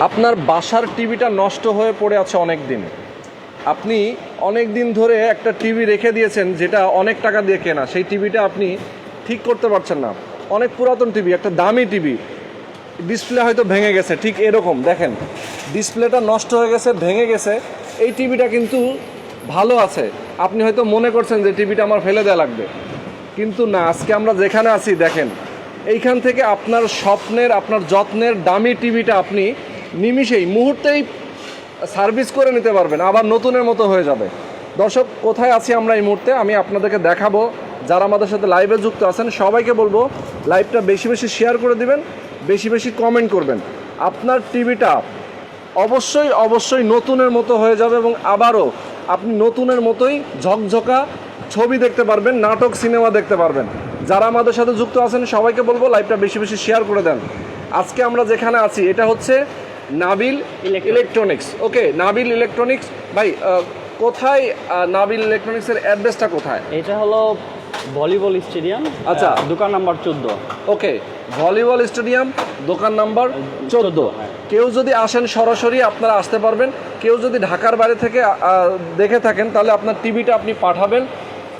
আপনার বাসার টিভিটা নষ্ট হয়ে পড়ে আছে অনেক দিন আপনি অনেক দিন ধরে একটা টিভি রেখে দিয়েছেন যেটা অনেক টাকা দিয়ে কেনা। সেই টিভিটা আপনি ঠিক করতে পারছেন না। অনেক পুরাতন টিভি, একটা দামি টিভি। ডিসপ্লে হয়তো ভেঙে গেছে, ঠিক এরকম। দেখেন, ডিসপ্লেটা নষ্ট হয়ে গেছে, ভেঙে গেছে। এই টিভিটা কিন্তু ভালো আছে। আপনি হয়তো মনে করছেন যে টিভিটা আমার ফেলে দেওয়া লাগবে। কিন্তু না, আজকে আমরা যেখানে আছি, দেখেন, এইখান থেকে আপনার স্বপ্নের, আপনার যত্নের দামি টিভিটা আপনি নিমিষেই মুহূর্তেই সার্ভিস করে নিতে পারবেন, আবার নতুনের মতো হয়ে যাবে। দর্শক, কোথায় আছি আমরা এই মুহূর্তে? আমি আপনাদেরকে দেখাবো, যারা আমাদের সাথে লাইভে যুক্ত আছেন, সবাইকে বলব লাইভটা বেশি বেশি শেয়ার করে দিবেন, বেশি বেশি কমেন্ট করবেন। আপনার টিভিটা অবশ্যই অবশ্যই নতুনের মতো হয়ে যাবে এবং আবারও আপনি নতুনের মতোই ঝকঝকা ছবি দেখতে পারবেন, নাটক সিনেমা দেখতে পারবেন। যারা আমাদের সাথে যুক্ত আছেন, সবাইকে বলব লাইভটা বেশি বেশি শেয়ার করে দেন। আজকে আমরা যেখানে আছি, এটা হচ্ছে Nabil electronics okay Nabil electronics ভাই কোথায় নাবিল ইলেকট্রনিক্সের অ্যাড্রেসটা কোথায়? এটা হলো ভলিবল স্টেডিয়াম আচ্ছা। দোকান নাম্বার চোদ্দ। ওকে ভলিবল স্টেডিয়াম দোকান নাম্বার চোদ্দ হ্যাঁ। কেউ যদি আসেন সরাসরি আপনারা আসতে পারবেন। কেউ যদি ঢাকার বাইরে থেকে দেখে থাকেন তাহলে আপনার টিভিটা আপনি পাঠাবেন।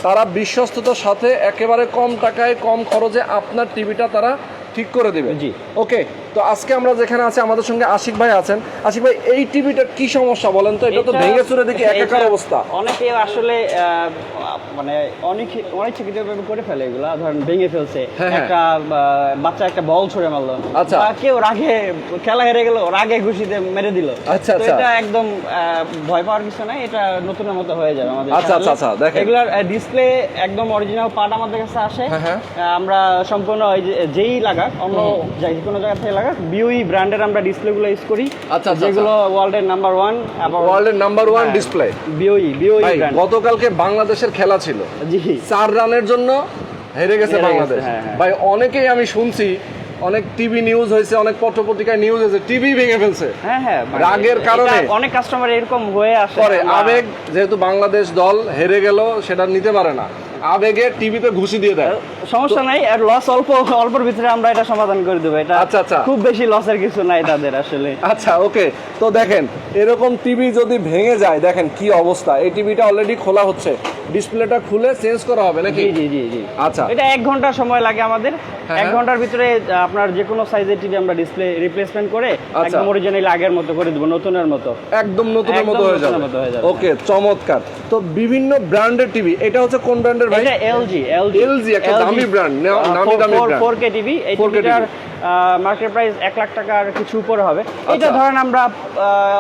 তারা বিশ্বস্ততার সাথে একেবারে কম টাকায় কম খরচে আপনার টিভিটা তারা ঠিক করে দেবে জি। ওকে তো আজকে আমরা যেখানে আছি আমাদের সঙ্গে আশিক ভাই আছেন আশিক ভাই এই টিভিটার কি সমস্যা বলেন তো এটা তো ভেঙে চুরে দেখি একাকার অবস্থা অনেকে আসলে মানে অনেক অনেক চিকিৎসা করে ফেলে এগুলা ধরেন ভেঙে ফেলছে হ্যাঁ, হ্যাঁ। একটা বাচ্চা একটা বল ছুড়ে মারলো আচ্ছা। কেউ রাগে খেলা হেরে গেল রাগে ঘুষিতে মেরে দিল আচ্ছা, তো আচ্ছা। এটা একদম আহ, ভয় পাওয়ার কিছু নাই এটা নতুনের মতো হয়ে যাবে আমাদের আচ্ছা, আচ্ছা, আচ্ছা, দেখেন। এগুলার ডিসপ্লে একদম অরিজিনাল পার্ট আমাদের কাছে আসে হ্যাঁ, হ্যাঁ। আহ, আমরা সম্পূর্ণ ওই যে যেই লাগাক অন্য যে কোনো জায়গা থেকে লাগাক। বিউই ব্র্যান্ডের আমরা ডিসপ্লেগুলো ইউজ করি। আচ্ছা, আচ্ছা, যেগুলো ওয়ার্ল্ডের নাম্বার ওয়ান এবং ওয়ার্ল্ডের নাম্বার ওয়ান। ডিসপ্লে ভাই ব্র্যান্ড গতকালকে বাংলাদেশের খেলা ছিল। জি। চার রানের জন্য হেরে গেছে বাংলাদেশ। হ্যাঁ, হ্যাঁ। ভাই অনেকেই আমি শুনছি অনেক টিভি নিউজ হয়েছে অনেক পত্রপত্রিকায় নিউজ হয়েছে টিভি ভেঙে ফেলছে। হ্যাঁ হ্যাঁ রাগের কারণে। অনেক কাস্টমার এরকম হয়ে আসে। পরে আবেগ যেহেতু বাংলাদেশ দল হেরে গেল সেটা নিতে পারে না। আবেগে টিভিতে ঘুষি দিয়ে দেয়। সমস্যা নাই আর লস অল্প অল্পর ভিতরে আমরা এটা সমাধান করে দেবো। এটা আচ্ছা, আচ্ছা। খুব বেশি লসের কিছু নাই তাদের আসলে। আচ্ছা ওকে। তো দেখেন এরকম টিভি যদি ভেঙে যায় দেখেন কি অবস্থা। এই টিভিটা অলরেডি খোলা হচ্ছে। ডিসপ্লেটা খুলে চেঞ্জ করা হবে নাকি? জি জি জি আচ্ছা। এটা এক ঘণ্টা সময় লাগে আমাদের। হ্যাঁ, এক হ্যাঁ। ঘণ্টার ভিতরে আপনার যে কোনো সাইজের টিভি আমরা ডিসপ্লে রিপ্লেসমেন্ট করে আচ্ছা। একদম অরিজিনাল আগের মতো করে দেবো নতুনের মতো। একদম নতুনের মতো হয়ে যাবে। ওকে চমৎকার। তো বিভিন্ন ব্র্যান্ডের টিভি এটা হচ্ছে কোন ব্র্যান্ডের ভাই? এটা এলজি এলজি LG একটা দামি brand, না- নামি দামি টিভি এই 4K টিভিটার মার্কেট প্রাইস এক লাখ টাকার কিছু উপরে হবে। এটা আচ্ছা। ধরেন আমরা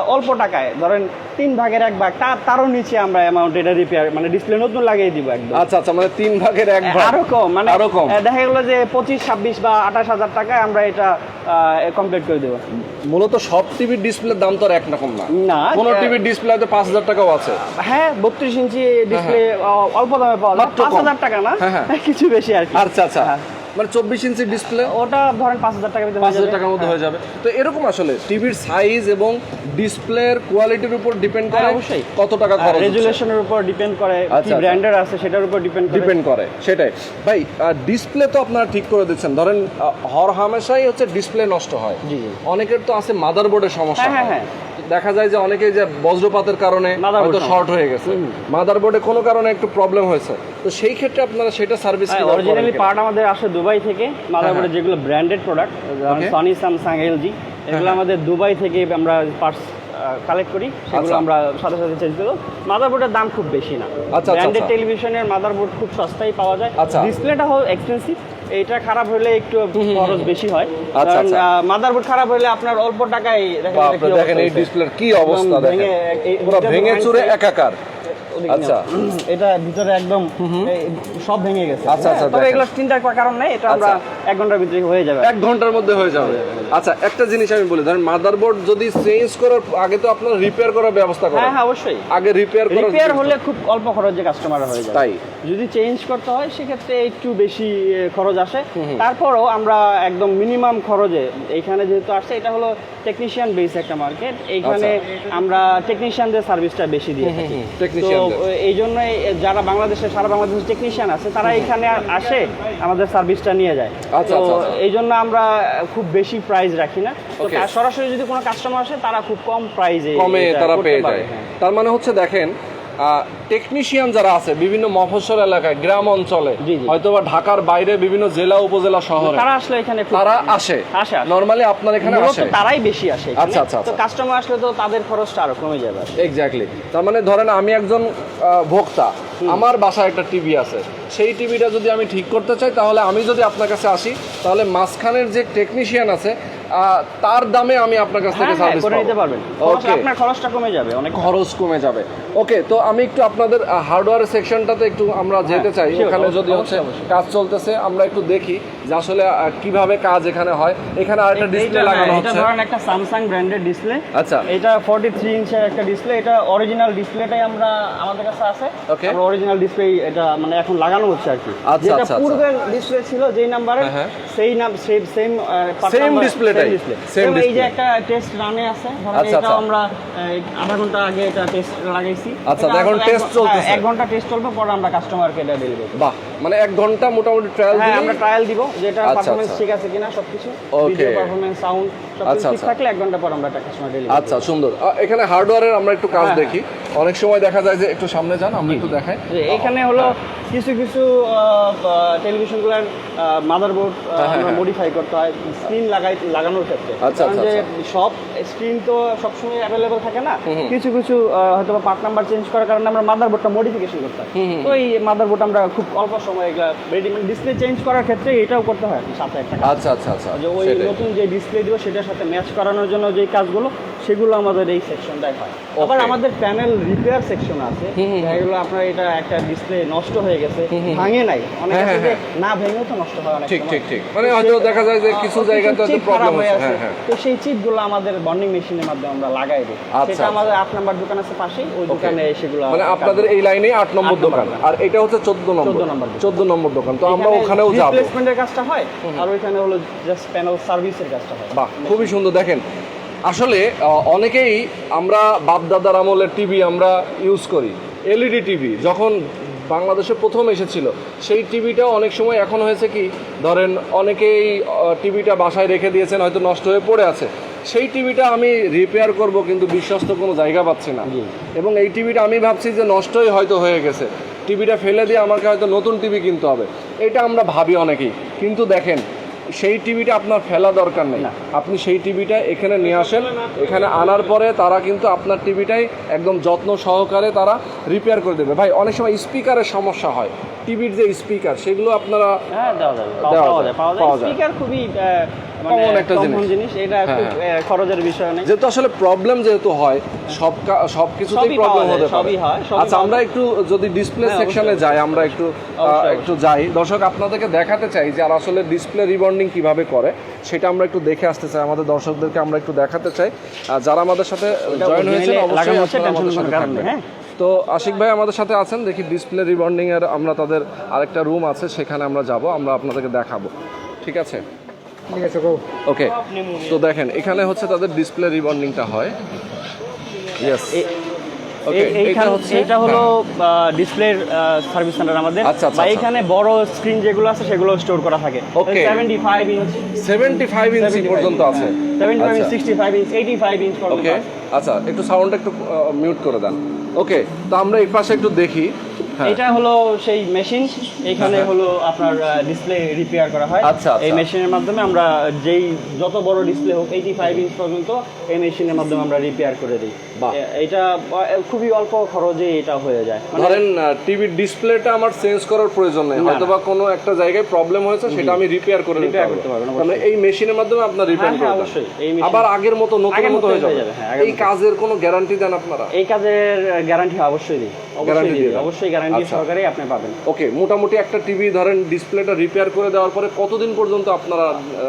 অল্প টাকায় ধরেন তিন ভাগের এক ভাগ তার তারও নিচে আমরা অ্যামাউন্ট এটা রিপেয়ার মানে ডিসপ্লে নতুন লাগিয়ে দিব একদম। আচ্ছা আচ্ছা মানে তিন ভাগের এক ভাগ। আরও কম মানে আরও কম। দেখা গেলো যে পঁচিশ ছাব্বিশ বা আঠাশ হাজার টাকায় আমরা এটা কমপ্লিট করে দেবো। মূলত সব টিভির ডিসপ্লের দাম তো আর একরকম না। না কোন টিভির ডিসপ্লে হয়তো পাঁচ হাজার টাকাও আছে। হ্যাঁ বত্রিশ ইঞ্চি ডিসপ্লে অল্প দামে পাওয়া যায়। পাঁচ। হাজার টাকা না? হ্যাঁ, হ্যাঁ। কিছু বেশি আর আচ্ছা আচ্ছা। হ্যাঁ। মানে চব্বিশ ইঞ্চি ডিসপ্লে ওটা ধরেন পাঁচ হাজার টাকার ভিতরে পাঁচ হাজার টাকার মধ্যে হয়ে যাবে। তো এরকম আসলে টিভির সাইজ এবং ডিসপ্লের কোয়ালিটির উপর ডিপেন্ড করে হ্যাঁ, অবশ্যই। কত টাকা খরচ রেজুলেশনের উপর ডিপেন্ড করে কি আচ্ছা, আচ্ছা। ব্র্যান্ডের আছে সেটার উপর ডিপেন্ড করে। ডিপেন্ড করে সেটাই। ভাই ডিসপ্লে তো আপনারা ঠিক করে দিচ্ছেন। ধরেন হর হামেশাই হচ্ছে ডিসপ্লে নষ্ট হয়। অনেকের তো আছে মাদারবোর্ডের সমস্যা হ্যাঁ, হয়। দেখা যায় যে অনেকে যে বজ্রপাতের কারণে হয়তো শর্ট হয়ে গেছে। মাদারবোর্ডে কোনো কারণে একটু প্রবলেম হয়েছে। তো সেই ক্ষেত্রে আপনারা সেটা সার্ভিস অরিজিনালি পার্ট আমাদের আসে দুবাই থেকে। মাদারবোর্ডে যেগুলো branded product. Sony Samsung LG এগুলো আমাদের দুবাই থেকে আমরা পার্টস কালেক্ট করি সেগুলো আচ্ছা। আমরা সাথে সাথে চেঞ্জ করব মাদারবোর্ডের দাম খুব বেশি না আচ্ছা, ব্র্যান্ডেড আচ্ছা। টেলিভিশনের মাদারবোর্ড খুব সস্তায় পাওয়া যায় আচ্ছা। ডিসপ্লেটা হল এক্সপেন্সিভ এটা খারাপ হলে একটু খরচ বেশি হয় আচ্ছা, আচ্ছা। মাদারবোর্ড খারাপ হলে আপনার অল্প টাকায় কি দেখেন অবস্থা এই। ডিসপ্লের কি অবস্থা দেখেন পুরো ভেঙে চুরে একাকার আচ্ছা। এটা ভিতরে একদম সব ভেঙে গেছে। আচ্ছা, আচ্ছা, তবে এগুলো চিন্তার কারণ নেই এটা আমরা আচ্ছা। এক ঘণ্টার ভিতরে হয়ে যাবে। এক ঘণ্টার মধ্যে হয়ে যাবে। আচ্ছা একটা জিনিস আমি বলি ধরেন মাদারবোর্ড যদি চেঞ্জ করার আগে তো আপনার রিপেয়ার করার ব্যবস্থা করেন। হ্যাঁ হ্যাঁ অবশ্যই। আগে রিপেয়ার করার রিপেয়ার হলে খুব অল্প খরচে কাস্টমার হয়ে যায় তাই। যদি চেঞ্জ করতে হয় সেক্ষেত্রে একটু বেশি খরচ আসে। তারপরও আমরা একদম মিনিমাম খরচে এইখানে যেহেতু আসছে এটা হলো টেকনিশিয়ান বেস একটা মার্কেট এইখানে আচ্ছা। আমরা টেকনিশিয়ানদের সার্ভিসটা বেশি দিয়ে থাকি। technician এই জন্য যারা বাংলাদেশে সারা বাংলাদেশের টেকনিশিয়ান আছে তারা এখানে আসে আমাদের সার্ভিসটা নিয়ে যায়। আচ্ছা, তো আচ্ছা, আচ্ছা। এই জন্য আমরা খুব বেশি প্রাইস রাখি না। সরাসরি যদি কোনো কাস্টমার আসে তারা খুব কম প্রাইজে কমে তারা পেয়ে যায়। তার মানে হচ্ছে দেখেন টেকনিশিয়ান যারা আছে বিভিন্ন মফস্বল এলাকায় গ্রাম অঞ্চলে জি। হয়তোবা ঢাকার বাইরে বিভিন্ন জেলা উপজেলা শহরে তারা আসলে এখানে তারা আসে। আসে। নর্মালি আপনার এখানে আসে। তারাই বেশি আসে আচ্ছা, আচ্ছা, তো আচ্ছা। কাস্টমার আসলে তো তাদের খরচটা আরও কমে যাবে। এক্স্যাক্টলি তার মানে ধরেন আমি একজন ভোক্তা আমার বাসায় একটা টিভি আছে। সেই টিভিটা যদি আমি ঠিক করতে চাই তাহলে আমি যদি আপনার কাছে আসি তাহলে মাঝখানের যে টেকনিশিয়ান আছে তার দামে আমি আপনার কাছ থেকে হ্যাঁ হ্যাঁ সার্ভিস করে নিতে পারবেন। ওকে আপনার খরচটা কমে যাবে অনেক খরচ। কমে যাবে। ওকে তো আমি একটু আপনাদের হার্ডওয়্যার সেকশনটাতে একটু আমরা যেতে চাই। হ্যাঁ, ওখানে যদি হচ্ছে কাজ চলতেছে আমরা একটু দেখি যে আসলে কীভাবে কাজ এখানে হয়। এখানে আরেকটা ডিসপ্লে এইটা- লাগানো হ্যাঁ, এটা হচ্ছে। ধরেন একটা স্যামসাং ব্র্যান্ডের ডিসপ্লে আচ্ছা। এটা 43 ইঞ্চের একটা ডিসপ্লে এটা অরিজিনাল ডিসপ্লেটাই আমরা আমাদের কাছে আছে। Okay. আমরা অরিজিনাল ডিসপ্লে এটা মানে এখন লাগানো হচ্ছে আর কি। আচ্ছা, যেটা আচ্ছা, আচ্ছা। পূর্বের ডিসপ্লে ছিল যেই নাম্বারে হ্যাঁ, হ্যাঁ। সেই নাম সেম সেম Same display টাই, সেম এই যে একটা টেস্ট রানে আছে আচ্ছা, আচ্ছা। আমরা আধা ঘণ্টা আগে এটা টেস্ট লাগাইছি। আচ্ছা, এখন চলছে হ্যাঁ, এক ঘণ্টা টেস্ট চলবে পরে আমরা কাস্টমারকে এটা ডেলিভারি বাহ মানে এক ঘণ্টা মোটামুটি ট্রায়াল হ্যাঁ আমরা ট্রায়াল দিব যেটা আচ্ছা, পারফরমেন্স আচ্ছা। ঠিক আছে কিনা সবকিছু. ভিডিও পারফরমেন্স সাউন্ড সবকিছু আচ্ছা, ঠিক আচ্ছা। থাকলে এক ঘণ্টা পর আমরা এটা কাস্টমার ডেলিভারি আচ্ছা সুন্দর। এখানে হার্ডওয়্যারের আমরা একটু কাজ হ্যাঁ, দেখি। অনেক সময় দেখা যায় যে একটু সামনে যান আমরা একটু দেখাই। এখানে হলো কিছু কিছু টেলিভিশনগুলোর মাদারবোর্ড হ্যাঁ, আমরা হ্যাঁ। মডিফাই করতে হয় স্ক্রিন লাগাই লাগানোর ক্ষেত্রে। আচ্ছা, কারণ আচ্ছা, যে সব স্ক্রিন তো সবসময় অ্যাভেলেবল থাকে না। কিছু কিছু হয়তো পার্ট নাম্বার চেঞ্জ করার কারণে আমরা মাদারবোর্ডটা মডিফিকেশন করতে হয়। তো এই মাদারবোর্ড আমরা খুব অল্প সময় এগুলা রেডিমেড ডিসপ্লে চেঞ্জ করার ক্ষেত্রে এটাও করতে হয় সাথে একটা। আচ্ছা আচ্ছা আচ্ছা যে ওই নতুন যে ডিসপ্লে দিব সেটার সাথে ম্যাচ করানোর জন্য যে কাজগুলো সেগুলো আমাদের এই সেকশনটাই হয় আবার আমাদের প্যানেল রিপেয়ার সেকশন আছে। এগুলো আপনার এটা একটা ডিসপ্লে নষ্ট হয়ে গেছে ভাঙে নাই। অনেক হ্যাঁ, আছে যে হ্যাঁ, না ভেঙেও তো নষ্ট হয় অনেক ঠিক ঠিক ঠিক। মানে হয়তো দেখা যায় যে কিছু জায়গাতে হয়তো প্রবলেম হয়ে আছে। হ্যাঁ হ্যাঁ। তো সেই চিপগুলো আমাদের বন্ডিং মেশিনের মাধ্যমে আমরা লাগাই দিই। আচ্ছা, সেটা আচ্ছা। আমাদের আট নাম্বার দোকান আছে পাশেই ওই দোকানে সেগুলো মানে আপনাদের এই লাইনেই আট নম্বর দোকান। আর এটা হচ্ছে চোদ্দ নম্বর 14 নম্বর দোকান। চোদ্দ নম্বর দোকান। তো আমরা ওখানেও যাব। রিপ্লেসমেন্টের কাজটা হয় আর ওইখানে হলো জাস্ট প্যানেল সার্ভিসের কাজটা হয়। বাহ খুবই সুন্দর। দেখেন আসলে অনেকেই আমরা বাপদাদার আমলের টিভি আমরা ইউজ করি এলইডি টিভি যখন বাংলাদেশে প্রথম এসেছিল সেই টিভিটা অনেক সময় এখন হয়েছে কি ধরেন অনেকেই টিভিটা বাসায় রেখে দিয়েছেন হয়তো নষ্ট হয়ে পড়ে আছে। সেই টিভিটা আমি রিপেয়ার করব কিন্তু বিশ্বস্ত কোনো জায়গা পাচ্ছি না। এবং এই টিভিটা আমি ভাবছি যে নষ্টই হয়তো হয়ে গেছে। টিভিটা ফেলে দিয়ে আমাকে হয়তো নতুন টিভি কিনতে হবে। এটা আমরা ভাবি অনেকেই। কিন্তু দেখেন সেই টিভিটা আপনার ফেলা দরকার নেই। আপনি সেই টিভিটা এখানে নিয়ে আসেন। এখানে আনার পরে তারা কিন্তু আপনার টিভিটাই একদম যত্ন সহকারে তারা রিপেয়ার করে দেবে। ভাই অনেক সময় স্পিকারের সমস্যা হয়। টিভির যে স্পিকার সেগুলো আপনারা হ্যাঁ দেওয়া যাবে। পাওয়া যায়। স্পিকার খুবই আহ, মানে একটা জিনিস। এটা হ্যাঁ, খুব খরচের বিষয় নেই। যেহেতু আসলে প্রবলেম যেহেতু হয় সব সব কিছুতেই প্রবলেম হতে পারে। হয়, আচ্ছা আমরা একটু যদি ডিসপ্লে হ্যাঁ, সেকশনে যাই আমরা একটু একটু যাই। দর্শক আপনাদেরকে দেখাতে চাই যে আর আসলে ডিসপ্লে রিবন্ডিং কীভাবে করে সেটা আমরা একটু দেখে আসতে চাই। আমাদের দর্শকদেরকে আমরা একটু দেখাতে চাই। যারা আমাদের সাথে জয়েন হয়েছে অবশ্যই আমাদের সাথে থাকবেন। হ্যাঁ? তো আশিক ভাই আমাদের সাথে আছেন। দেখি ডিসপ্লে রিবন্ডিং এর আমরা তাদের আরেকটা রুম আছে সেখানে আমরা যাব আমরা আপনাদেরকে দেখাবো। ঠিক আছে? ওকে তো দেখেন এখানে হচ্ছে তাদের ডিসপ্লে রিবন্ডিংটা হয়। ইয়েস এ- ওকে এই- হলো ডিসপ্লের সার্ভিস সেন্টার আমাদের। আচ্ছা, আচ্ছা, বা আচ্ছা। এখানে বড় স্ক্রিন যেগুলো আছে সেগুলো স্টোর করা থাকে. Seventy five inch seventy five ইঞ্চি পর্যন্ত আছে। Seventy five. Sixty five inch eighty five inch পর্যন্ত ওকে আচ্ছা একটু সাউন্ডটা একটু মিউট করে দেন। ওকে তো আমরা এই পাশে একটু দেখি। এটা হলো সেই মেশিন। এখানে হলো আপনার ডিসপ্লে রিপেয়ার করা হয়। আচ্ছা, আচ্ছা। এই মেশিনের মাধ্যমে আমরা যেই যত বড় ডিসপ্লে হোক এইটি ফাইভ ইঞ্চ পর্যন্ত এই মেশিনের মাধ্যমে আমরা রিপেয়ার করে দিই। এটা খুবই অল্প খরচে এটা হয়ে যায়। মানে ধরেন টিভির ডিসপ্লেটা আমার চেঞ্জ করার প্রয়োজন নেই। হয়তো বা কোনো একটা জায়গায় প্রবলেম হয়েছে সেটা আমি রিপেয়ার করে নিতে পারব। করতে মানে এই মেশিনের মাধ্যমে আপনার রিপেয়ার হ্যাঁ, করে হ্যাঁ, অবশ্যই। আবার আগের মতো নতুন মতো হয়ে হয়ে যাবে। হ্যাঁ, এই কাজের কোনো গ্যারান্টি দেন আপনারা? এই কাজের গ্যারান্টি অবশ্যই দিই। অবশ্যই। অবশ্যই গ্যারান্টি গ্যারান্টি আচ্ছা। সহকারে আপনি পাবেন। ওকে মোটামুটি একটা টিভি ধরেন ডিসপ্লেটা রিপেয়ার করে দেওয়ার পরে কতদিন পর্যন্ত আপনারা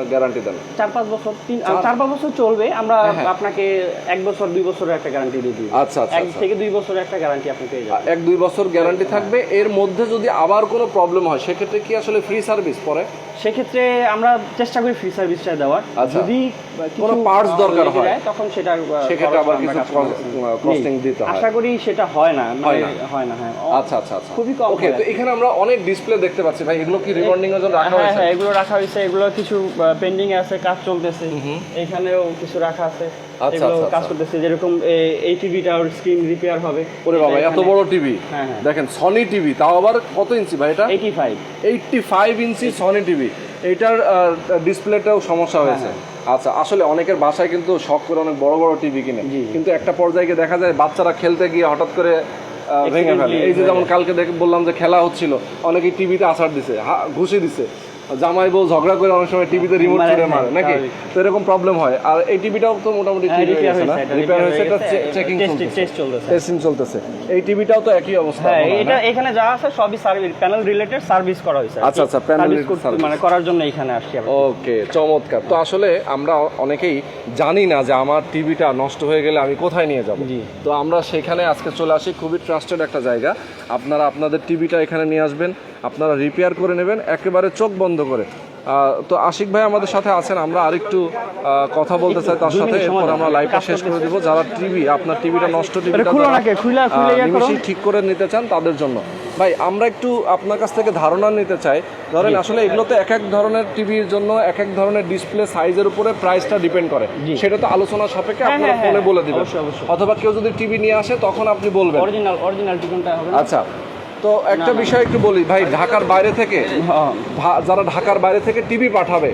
গ্যারান্টি দেন? চার পাঁচ বছর তিন চার পাঁচ বছর চলবে আমরা হ্যাঁ, হ্যাঁ। আপনাকে এক বছর দুই বছরের একটা গ্যারান্টি দিয়ে দিই। আচ্ছা আচ্ছা এক আচ্ছা। থেকে দুই বছরের একটা গ্যারান্টি আপনি পেয়ে যাবেন। এক দুই বছর গ্যারান্টি থাকবে। এর মধ্যে যদি আবার কোনো প্রবলেম হয় সেক্ষেত্রে কি আসলে ফ্রি সার্ভিস পরে? সেক্ষেত্রে আমরা চেষ্টা করি ফ্রি সার্ভিসটা দেওয়ার। যদি কোনো আহ, দরকার হয়, তখন সেটা সেক্ষেত্রে আবার কিছু কস্টিং দিতে হয়। আশা করি সেটা হয় না হয় মানে না। হয় না হ্যাঁ। আচ্ছা। আচ্ছা আচ্ছা। খুবই কম ওকে তো এখানে আমরা অনেক ডিসপ্লে দেখতে পাচ্ছি ভাই এগুলো কি রিবন্ডিং এর জন্য রাখা হ্যাঁ হয়েছে? হ্যাঁ এগুলো রাখা হয়েছে এগুলো কিছু পেন্ডিং আছে কাজ চলতেছে। এখানেও কিছু রাখা আছে। এগুলো আচ্ছা, কাজ আচ্ছা। করতেছে যেরকম এই টিভিটা ওর স্ক্রিন রিপেয়ার হবে। ওরে বাবা এত বড় টিভি হ্যাঁ, হ্যাঁ। দেখেন সনি টিভি তাও আবার কত ইঞ্চি ভাই এটা? এইটি ফাইভ এইটটি ফাইভ ইঞ্চি সনি টিভি এইটার ডিসপ্লেটাও সমস্যা হয়েছে। আচ্ছা আসলে অনেকের বাসায় কিন্তু শখ করে অনেক বড় বড় টিভি কিনে। কিন্তু একটা পর্যায়ে দেখা যায় বাচ্চারা খেলতে গিয়ে হঠাৎ করে ভেঙে ফেলে। এই যে যেমন কালকে দেখে বললাম যে খেলা হচ্ছিল অনেকেই টিভিতে আসার দিছে ঘুষি দিছে। জামাই বউ ঝগড়া করে অনেক সময় টিভিতে রিমোট হ্যাঁ, মারে নাকি? তো এরকম প্রবলেম হয়। আর এই টিভিটাও তো মোটামুটি ঠিক হয়ে রিপেয়ার গেছে না? হয়েছে এটা রিপেয়ার হয়েছে এটা চেকিং চলতেছে। টেস্ট চলতেছে। এই টিভিটাও তো একই অবস্থা হ্যাঁ এটা এখানে যা আছে সবই সার্ভিস প্যানেল রিলেটেড সার্ভিস করা হয়েছে আচ্ছা, আচ্ছা, service। মানে করার জন্য এখানে আসছি আমরা। ওকে চমৎকার। তো আসলে আমরা অনেকেই জানি না যে আমার টিভিটা নষ্ট হয়ে গেলে আমি কোথায় নিয়ে যাব। তো আমরা সেখানে আজকে চলে আসি। খুবই ট্রাস্টেড একটা জায়গা। আপনারা আপনাদের টিভিটা এখানে নিয়ে আসবেন। আপনারা রিপেয়ার করে নেবেন একেবারে চোখ বন্ধ করে। তো আশিক ভাই আমাদের সাথে আছেন আমরা আরেকটু কথা বলতে চাই তার সাথে এরপর আমরা লাইভটা শেষ করে দিব। যারা টিভি আপনার টিভিটা নষ্ট টিভিটা খুলে ইয়ে। ঠিক করে নিতে চান তাদের জন্য। ভাই আমরা একটু আপনার কাছ থেকে ধারণা নিতে চাই। ধরেন আসলে এগুলোতে এক এক ধরনের টিভির জন্য এক এক ধরনের ডিসপ্লে সাইজের উপরে প্রাইসটা ডিপেন্ড করে। সেটা তো আলোচনা সাপেক্ষে হ্যাঁ, আপনারা হ্যাঁ, ফোনে হ্যাঁ, বলে দিবেন। অথবা কেউ যদি টিভি নিয়ে আসে তখন আপনি বলবেন। অরিজিনাল অরিজিনাল টিকনটা হবে আচ্ছা। তো একটা বিষয় একটু বলি ভাই ঢাকার বাইরে থেকে হ্যাঁ। যারা ঢাকার বাইরে থেকে টিভি পাঠাবে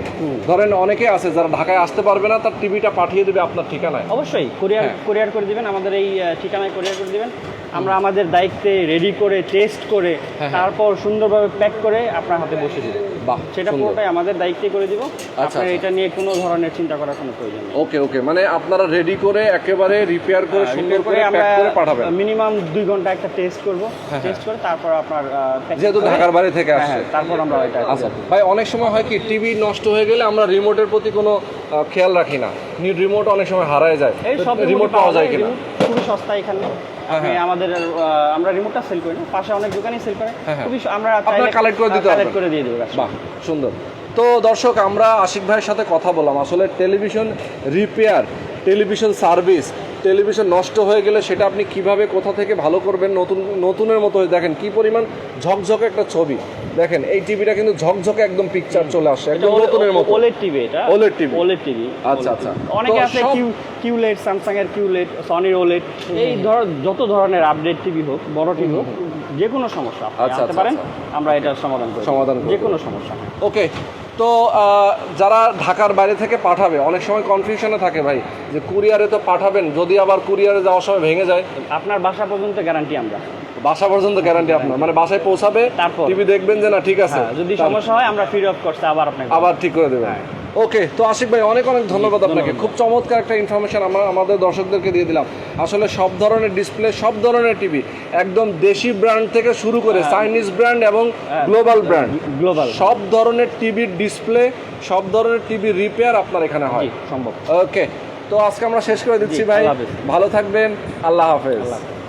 ধরেন অনেকে আছে যারা ঢাকায় আসতে পারবে না তার টিভিটা পাঠিয়ে দেবে আপনার ঠিকানায়। অবশ্যই কোরিয়ার কোরিয়ার করে দিবেন আমাদের এই ঠিকানায় কোরিয়ার করে দিবেন। আমরা আমাদের দায়িত্বে রেডি করে টেস্ট করে হ্যাঁ। তারপর সুন্দরভাবে প্যাক করে আপনার হাতে বসে দেবো। বাহ সেটা পুরোটাই আমাদের দায়িত্বে করে দিব। আপনার আচ্ছা। এটা নিয়ে কোনো ধরনের চিন্তা করার কোনো প্রয়োজন নেই। ওকে ওকে মানে আপনারা রেডি করে একেবারে রিপেয়ার করে সুন্দর করে আমরা পাঠাবেন। মিনিমাম দুই ঘণ্টা একটা টেস্ট করব। টেস্ট করে তারপর আপনার যেহেতু ঢাকার বাইরে থেকে হ্যাঁ, আসছে। হ্যাঁ, তারপর আমরা এটা আচ্ছা। ভাই অনেক সময় হয় কি টিভি নষ্ট হয়ে গেলে আমরা রিমোটের প্রতি কোনো খেয়াল রাখি না। রিমোট অনেক সময় হারায় যায়। এই সব রিমোট পাওয়া যায় কিনা? খুবই সস্তা এখানে। হ্যাঁ। আমাদের আমরা রিমোটটা সেল করি না পাশে অনেক দোকানই সেল করে। খুবই আমরা আপনারা collect করে দিতে কালেক্ট করে দিয়ে দেবো বাহ সুন্দর। তো দর্শক আমরা আশিক ভাইয়ের সাথে কথা বললাম। আসলে television repair television service television নষ্ট হয়ে গেলে সেটা আপনি কীভাবে কোথা থেকে ভালো করবেন? নতুন নতুনের মতো দেখেন কি পরিমাণ ঝকঝকে একটা ছবি। দেখেন এই টিভিটা কিন্তু ঝকঝকে একদম পিকচার চলে আসে একদম নতুনের মতো। ওলেড টিভি এটা? OLED TV ওলেড টিভি আচ্ছা, আচ্ছা। অনেকে আছে কিউ কিউলেট স্যামসাং এর কিউলেট সনির ওলেড এই ধর যত ধরনের আপডেট টিভি হোক বড় টিভি হোক যে কোনো সমস্যা আপনি আচ্ছা, আনতে আচ্ছা, পারেন আচ্ছা। আমরা এটা সমাধান করি সমাধান যে কোনো সমস্যা। ওকে তো যারা ঢাকার বাইরে থেকে পাঠাবে অনেক সময় কনফিউশনে থাকে ভাই যে কুরিয়ারে তো পাঠাবেন যদি আবার কুরিয়ারে যাওয়ার সময় ভেঙে যায়। আপনার বাসা পর্যন্ত গ্যারান্টি আমরা। বাসা পর্যন্ত গ্যারান্টি আপনার মানে বাসায় পৌঁছাবে তারপর? টিভি দেখবেন যে না ঠিক আছে হ্যাঁ, যদি সমস্যা হয় আমরা ফ্রি অফ করতে আবার আপনাকে আবার ঠিক করে দেবেন। ওকে তো আশিক ভাই অনেক অনেক ধন্যবাদ আপনাকে। খুব চমৎকার একটা ইনফরমেশন আমরা আমাদের দর্শকদেরকে দিয়ে দিলাম। আসলে সব ধরনের ডিসপ্লে সব ধরনের টিভি একদম দেশি ব্র্যান্ড থেকে শুরু করে চাইনিজ ব্র্যান্ড এবং গ্লোবাল ব্র্যান্ড গ্লোবাল সব ধরনের টিভির ডিসপ্লে সব ধরনের টিভি রিপেয়ার আপনার এখানে হয়। সম্ভব। ওকে তো আজকে আমরা শেষ করে দিচ্ছি ভাই। ভালো থাকবেন। আল্লাহ হাফেজ। আল্লাহ হাফেজ।